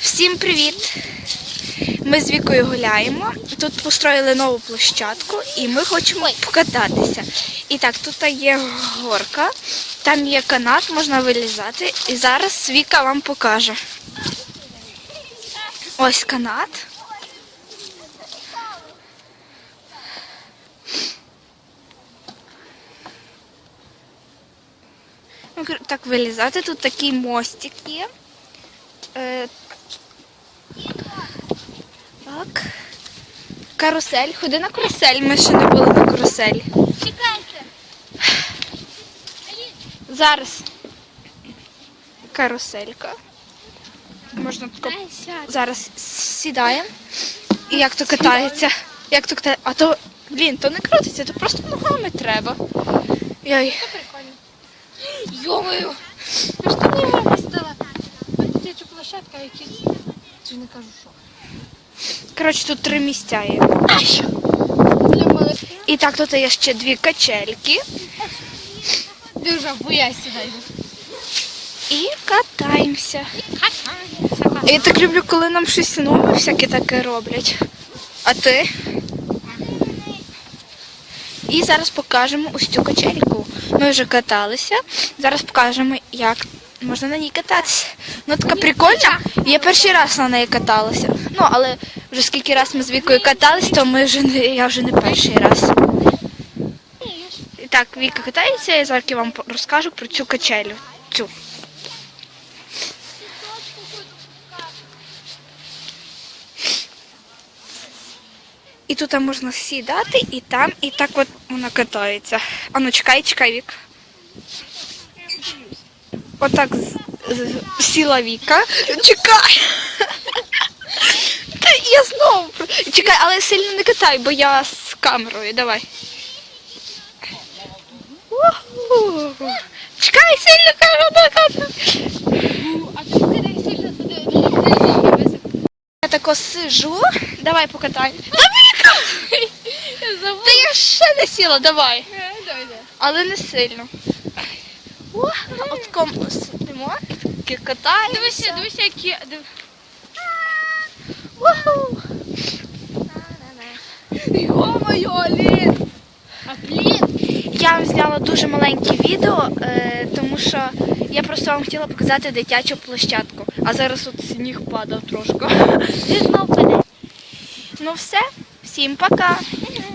Всім привіт! Ми з Вікою гуляємо. Тут построїли нову площадку і ми хочемо покататися. І так, тут є горка, там є канат, можна вилізати. І зараз Віка вам покаже. Ось канат. Ну, Так вилізати. Тут такий мостик є. Так. Карусель. Ходи на карусель. Ми ще не були на каруселі. Чекайте. Зараз. Каруселька. Можна тако... Зараз сідаємо. І як то катається. Як то катається. А то, блін, то не крутиться, то просто ногами треба. Йой. Прикольно. Йомою. Я ж тобі мама стала. Дитяча площадка якісь. Чи не кажу що. Коротше, тут три місця є. І так, тут є ще дві качельки. Дуже боя сідаю. І катаємося. Я так люблю, коли нам щось нове всяке таке роблять. А ти? І зараз покажемо ось цю качельку. Ми вже каталися. Зараз покажемо, як можна на ній кататися. Ну така прикольна. Я перший раз на неї каталася. Ну, але вже скільки раз ми з Вікою катались, то ми вже не, я вже не перший раз. І так, Віка катається, я зараз вам розкажу про цю качелю. Цю. І тут можна сідати, і там, і так от вона катається. А ну чекай, чекай, Вік. Отак з- сіла Віка. Чекай. Та я знову. Чекай, але сильно не катай, бо я з камерою. Давай. Чекай, сильно катай. А ти куди сильно туди? Я тако сижу. Давай покатай. Та! Я. Ще не сіла, давай. Давай. Але не сильно. О, от кому сидимо і катаємося. Дивися, дивися, які. див- Йо-моє, Алін! А! Я вам зняла дуже маленьке відео, е, тому що я просто вам хотіла показати дитячу площадку. А зараз тут сніг падав трошки. Ну все, всім пока.